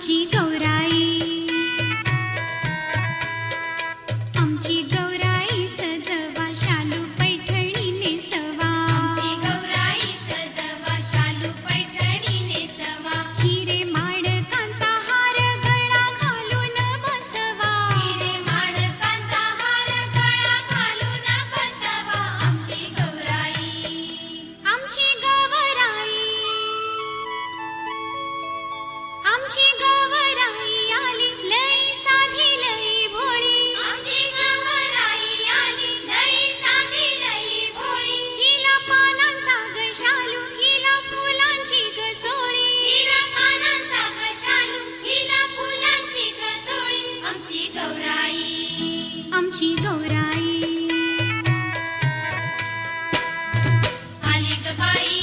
आमची गौराई आमची गौराई आली गबाई